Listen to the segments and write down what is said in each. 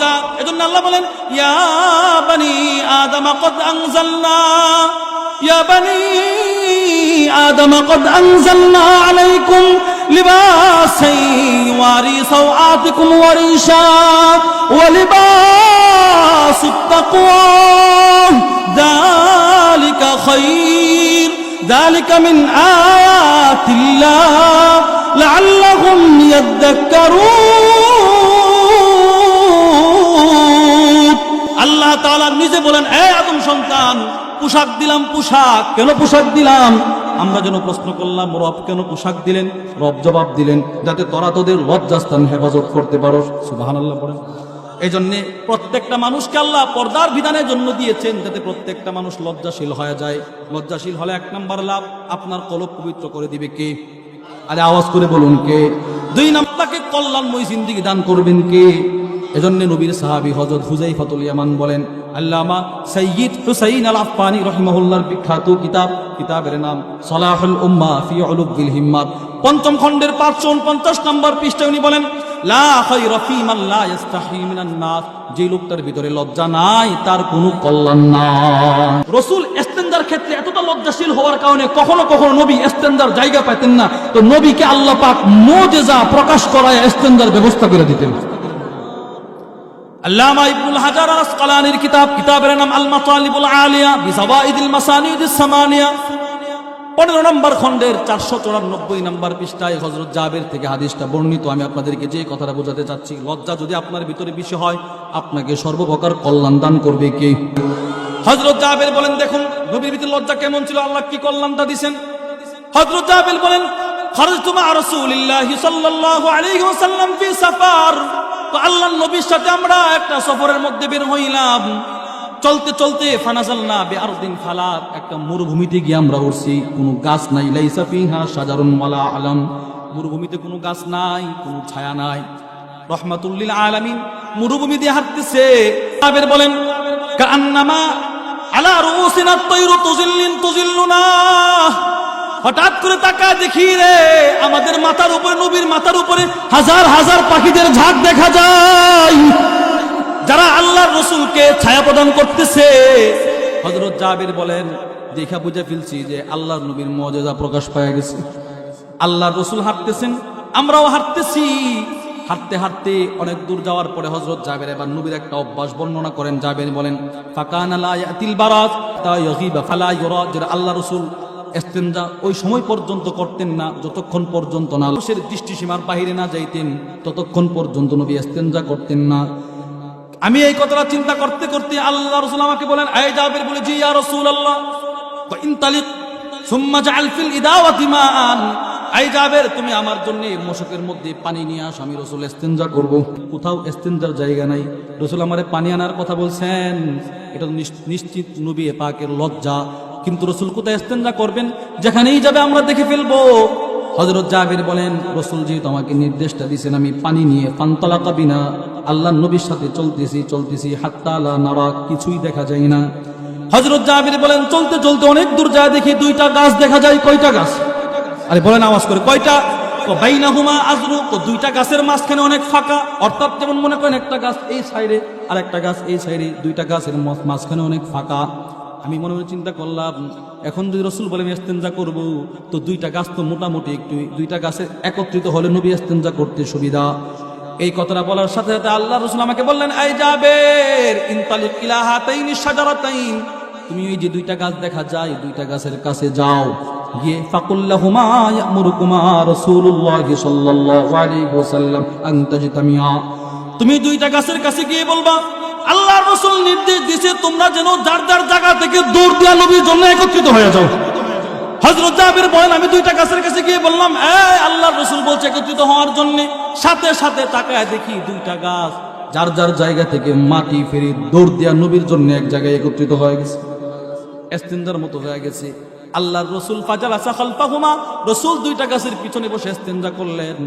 লজ্জা এজন্য আল্লাহ বলেন ইয়া বানি আদম قد انزلنا يا بني آدم قد أنزلنا عليكم لباسا يواري سوآتكم وريشا ولباس التقوى ذلك خير ذلك من آيات الله لعلهم يذكرون আল্লাহ তাআলা নিজে বলেন, এ আদম সন্তান, পোশাক দিলাম পোশাক। কেন পোশাক দিলাম? আমরা যেন প্রশ্ন করলাম, রব কেন পোশাক দিলেন? রব জবাব দিলেন, যাতে তোরা তোদের লজ্জাস্থান হেফাজত করতে পারো সুবাহান আল্লাহ পড়েন এই জন্যে প্রত্যেকটা মানুষকে আল্লাহ পর্দার বিধানের জন্য দিয়েছেন, যাতে প্রত্যেকটা মানুষ লজ্জাশীল হয়ে যায়। লজ্জাশীল হলে এক নাম্বার লাভ, আপনার কলব পবিত্র করে দিবে কে? আরে আওয়াজ করে বলুন কে? দুই নাম্বারকে কল্যাণময় জিন্দিগি দান করবেন কে? এজন্য নবীর সাহাবী হযরত হুযাইফাতুল ইয়ামান বলেন, আল্লামা সাইয়্যিদ হুসাইন আল আফফানি রাহিমাহুল্লাহর বিখ্যাত কিতাব। কিতাবের নাম সালাহুল উম্মাহ ফি উলুবিল হিম্মাত। পঞ্চম খণ্ডের 549 নম্বর পৃষ্ঠায় উনি বলেন, লা খায়রা ফী মান লা ইস্তাহি মিনান নাস। যে লোকটার ভিতরে লজ্জা নাই, তার কোনো কল্যাণ নাই। রসুল ইস্তেনজার ক্ষেত্রে এতটা লজ্জাশীল হওয়ার কারণে কখনো কখনো নবী ইস্তেনজার জায়গা পাইতেন না। তো নবীকে আল্লাহ পাক মুজিজা প্রকাশ করায় ইস্তেনজার ব্যবস্থা করে দিতেন। আল্লামা ইবনুল হাজার আসকালানির কিতাব, কিতাবের নাম আল মাতালিবুল আলিয়া বিজাওয়াইদিল মাসানিদিস সামানিয়া। পনেরো নম্বর খণ্ডের চারশো চুরানব্বই নম্বর পৃষ্ঠায় হজরত জাবের থেকে হাদিসটা বর্ণিত। আমি আপনাদেরকে যে কথাটা বোঝাতে চাচ্ছি, লজ্জা যদি আপনার ভিতরে বেশি হয়, আপনাকে সর্বপ্রকার কল্যাণ দান করবে কে? হজরত জাবের বলেন, দেখুন, নবীর ভিতরে লজ্জা কেমন ছিল? আল্লাহ কি কল্যাণটা দিছেন? হজরত জাবের বলেন খরচ মা রাসূলিল্লাহি সাল্লাল্লাহু আলাইহি ওয়াসাল্লাম ফি সাফার। তো আল্লাহর নবীর সাথে আমরা একটা সফরের মধ্যে বের হইলাম। চলতে চলতে বে ফালাত একটা মরুভূমিতে গিয়ে আমরা উঠছি কোনো গাছ নাই, লাইসা ফিহা সাজারুন ওয়ালা আলম। মরুভূমিতে কোনো গাছ নাই, কোনো ছায়া নাই। রহমাতুল্লিল আলামিন মরুভূমি দিয়ে হাঁটতেছে। আবের বলেন কান্নামা আলা রুসিনা তৈরু তুজিল্লিন তুজিল্লুনা। হঠাৎ করে তাকা দেখি রে, আমাদের মাথার উপরে, নবীর মাথার উপরে হাজার হাজার পাখিদের ঝাঁক দেখা যায়। যারা আল্লাহর রসুলকে ছায়া প্রদান করতেছে। হজরত জাবির বলেন, দেখা বুঝে ফেলছি যে আল্লাহর নবীর মর্যাদা প্রকাশ পায় গেছে। আল্লাহর রসুল হাঁটতেছেন, আমরাও হাঁটতেছি। হাঁটতে হাঁটতে অনেক দূর যাওয়ার পরে হজরত জাবের এবার নবীর একটা অভ্যাস বর্ণনা করেন। জাবের বলেন, ফাকান আলা ইয়াতিল বারাত তা ইয়াগিবা ফালা যেটা আল্লাহ রসুল এস্তেঞ্জা ওই সময় পর্যন্ত করতেন না, যতক্ষণ পর্যন্ত না। মানুষের দৃষ্টিসীমার বাহিরে না যাইতেন, ততক্ষণ পর্যন্ত নবী এস্তেঞ্জা করতেন না। আমি এই কথাটা চিন্তা করতে করতে আল্লাহ রসুল আমাকে বলেন, আয় জাবের বলে জি ইয়া রসুল আল্লাহ ইনতালিক সুম্মা জাআল ফিল ইদাওয়াতি আই জাবের, তুমি আমার জন্য মশকের মধ্যে পানি নিয়ে আস, আমি রসুল ইস্তেঞ্জা করব। কোথাও ইস্তেঞ্জার জায়গা নাই। রসুল আমারে পানি আনার কথা বলছেন। এটা নিশ্চিত নবী পাকের লজ্জা। কিন্তু রসুল কোথায় ইস্তেঞ্জা করবেন? যেখানেই যাবে আমরা দেখে ফেলব। হজরত জাবির বলেন, রসুল যেহেতু আমাকে নির্দেশটা দিয়েছেন আমি পানি নিয়ে পান্তলা কাবিনা। আল্লাহ নবীর সাথে চলতেছি চলতেছি হাত্তালা নারা, কিছুই দেখা যায় না। হজরত জাবির বলেন, চলতে চলতে অনেক দূর যায়, দেখি দুইটা গাছ দেখা যায়, কয়টা গাছ? আরে বলেন আওয়াজ করে, কয়টা? বাইনাহুমা আজরু দুইটা গাছের মাঝখানে অনেক ফাঁকা। অর্থাৎ যেমন মনে করেন, একটা গাছ এই সাইডে আর একটা গাছ এই সাইডে, দুইটা গাছের মাঝখানে অনেক ফাঁকা। আমি মনে মনে চিন্তা করলাম, এখন যদি রসুল বলে আমি এস্তেঞ্জা করব, তো দুইটা গাছ তো মোটামুটি একটু, দুইটা গাছে একত্রিত হলে নবী এস্তেঞ্জা করতে সুবিধা। এই কথাটা বলার সাথে সাথে আল্লাহ রসুল আমাকে বললেন এই যাবের তুমি ওই যে দুইটা গাছ দেখা যায়, দুইটা গাছের কাছে যাও, গিয়ে তুমি দুইটা গাছের কাছে গিয়ে বলবা আল্লাহর রাসূল নির্দেশ দিয়েছে, তোমরা যেন যার যার জায়গা থেকে দৌড় দিয়া নবীর জন্য একত্রিত হয়ে যাও। হজরত জাবির বলেন, আমি দুইটা গাছের কাছে গিয়ে বললাম, এই আল্লাহর রসুল বলছে একত্রিত হওয়ার জন্য, সাথে সাথে তাকায় দেখি দুইটা গাছ, যার যার জায়গা থেকে মাটি ফেরি দৌড় দেয়া নবীর জন্য এক জায়গায় একত্রিত হয়ে গেছে। এস্তেঞ্জার মতো হয়ে গেছে। আল্লাহর রসুল ফাজাল আসা খালফাহুমা, রসুল দুইটা গাছের পিছনে বসে এস্তেঞ্জা করলেন।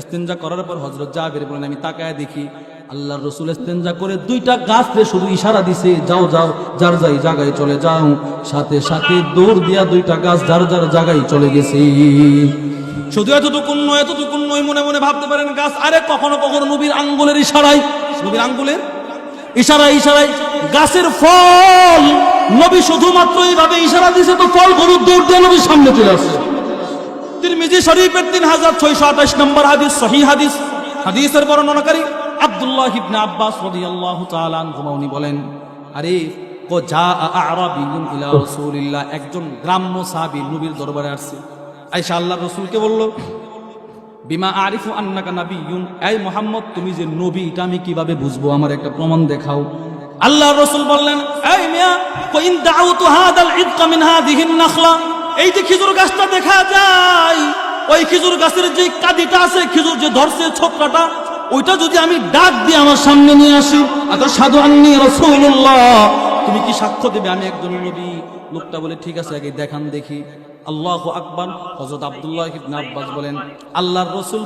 এস্তেঞ্জা করার পর হজরত জাবির বলেন, আমি তাকায় দেখি আল্লাহর রসুল এস্তেঞ্জা করে দুইটা গাছরে শুধু ইশারা দিছে, যাও যাও, যার যাই জায়গায় চলে যাও। সাথে সাথে দৌড় দিয়া দুইটা গাছ যার যার জায়গায় চলে গেছে। শুধু এতটুকুন নয় এতটুকুন নয়, মনে মনে ভাবতে পারেন, গাছ আরে কখনো কখনো নবীর আঙ্গুলের ইশারায়, নবীর আঙ্গুলের ইশারা ইশারায় গাছের ফল, নবী শুধুমাত্র এইভাবে ইশারা দিছে তো ফল, গরুর দৌড় দিয়ে নবীর সামনে চলে আসছে। তিরমিজি শরীফের তিন হাজার ছয়শো আঠাশ নম্বর হাদিস, সহি হাদিস, হাদিসের বর্ণনাকারী আব্বাস বলেন, আরে একজন গ্রাম্য নবীর দরবারে আসছে। রাসূলকে বলল, বিমা আরিফু আন্নাকা এই মোহাম্মদ, তুমি যে নবী, এটা আমি কীভাবে বুঝব? আমার একটা প্রমাণ দেখাও। আল্লাহ রসুল বললেন, এই মিয়া কইন দাউতু হাদাল ইদকা মিন হাদিহিন নাখলা। এই যে খেজুর গাছটা দেখা যায়, ওই খেজুর গাছের যে কাদিটা আছে, খেজুর যে ধরছে ছোকরাটা ওইটা যদি আমি ডাক দিয়ে আমার সামনে নিয়ে আসি আচ্ছা সাধু আন্নি রসুল্লাহ তুমি কি সাক্ষ্য দেবে? আমি একজন নবী। লোকটা বলে, ঠিক আছে, আগে দেখান দেখি। আল্লাহ আকবর। হজরত আব্দুল্লাহ আব্বাস বলেন, আল্লাহর রসুল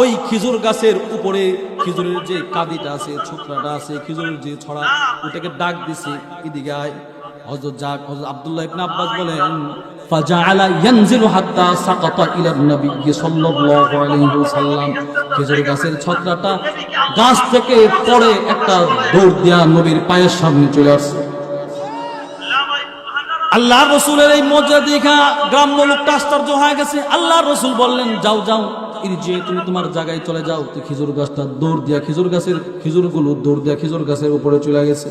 ওই খেজুর গাছের উপরে খেজুরের যে কাদিটা আছে, ছোকরাটা আছে, খেজুরের যে ছড়া, ওটাকে ডাক দিছে। এদিকে আয়। হজরত যাক হজরত আব্দুল্লাহ আব্বাস বলেন খেজুর গাছের ছত্রাটা গাছ থেকে একটা দৌড় দিয়া পায়ের সামনে চলে আসছে। আল্লাহ রসুলের এই মজা দেখা গ্রাম্য লোকটা আশ্চর্য হয়ে গেছে। আল্লাহ রসুল বললেন, যাও যাও যে তুমি তোমার জায়গায় চলে যাও। তো খেজুর গাছটা দৌড় দিয়া, খেজুর গাছের খেজুরগুলো দৌড় দিয়া খেজুর গাছের উপরে চলে গেছে।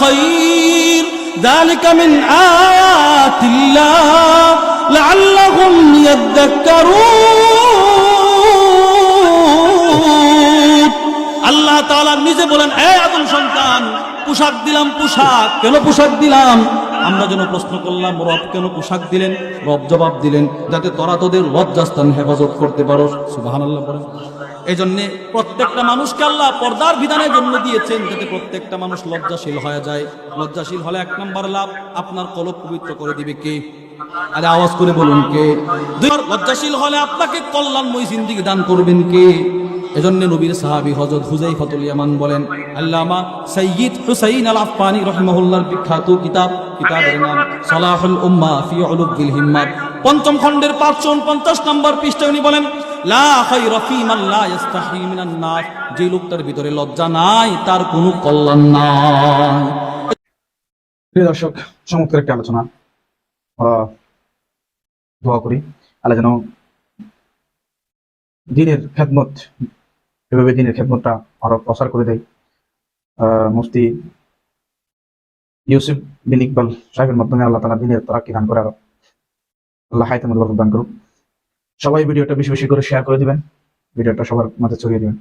خير ذلك من آيات الله لعلهم يذكرون আল্লাহ তাআলা নিজে বলেন এ আদম সন্তান পোশাক দিলাম পোশাক কেন পোশাক দিলাম আমরা যেন প্রশ্ন করলাম রব কেন পোশাক দিলেন রব জবাব দিলেন যাতে তোরা তোদের লজ্জাস্থান হেফাজত করতে পারো সুবহানাল্লাহ বলেন এই জন্যে প্রত্যেকটা মানুষকে আল্লাহ পর্দার বিধানের জন্য দিয়েছেন যাতে প্রত্যেকটা মানুষ লজ্জাশীল হয়ে যায়। লজ্জাশীল হলে এক নম্বর লাভ, আপনার কলব পবিত্র করে দিবে কে? আরে আওয়াজ করে বলুন কে? লজ্জাশীল হলে আপনাকে কল্যাণময় জিন্দিগি দান করবেন কে? এজন্য নবীর সাহাবী হযরত হুযাইফাতুল ইয়ামান বলেন, আল্লামা সাইয়্যিদ হুসাইন আল আফফানি রাহিমাহুল্লাহর বিখ্যাত কিতাব, কিতাবের নাম সালাহুল উম্মাহ ফি উলুবিল হিম্মাত। পঞ্চম খণ্ডের 550 নম্বর পৃষ্ঠায় উনি বলেন যে লোকটার ভিতরে লজ্জা নাই, তার কোনো কল্যাণ নাই। দর্শক, চমৎকার একটা আলোচনা। দোয়া করি আল্লাহ যেন দিনের খেদমত, এভাবে দিনের খেদমতটা আরও প্রসার করে দেয়। মুফতি ইউসুফ বিন ইকবাল সাহেবের মাধ্যমে আল্লাহ তালা দিনের তারাকি দান করে আরও। আল্লাহ বরকত দান করুক। সবাই ভিডিওটা বেশি বেশি করে শেয়ার করে দিবেন। ভিডিওটা সবার মাঝে ছড়িয়ে দিবেন।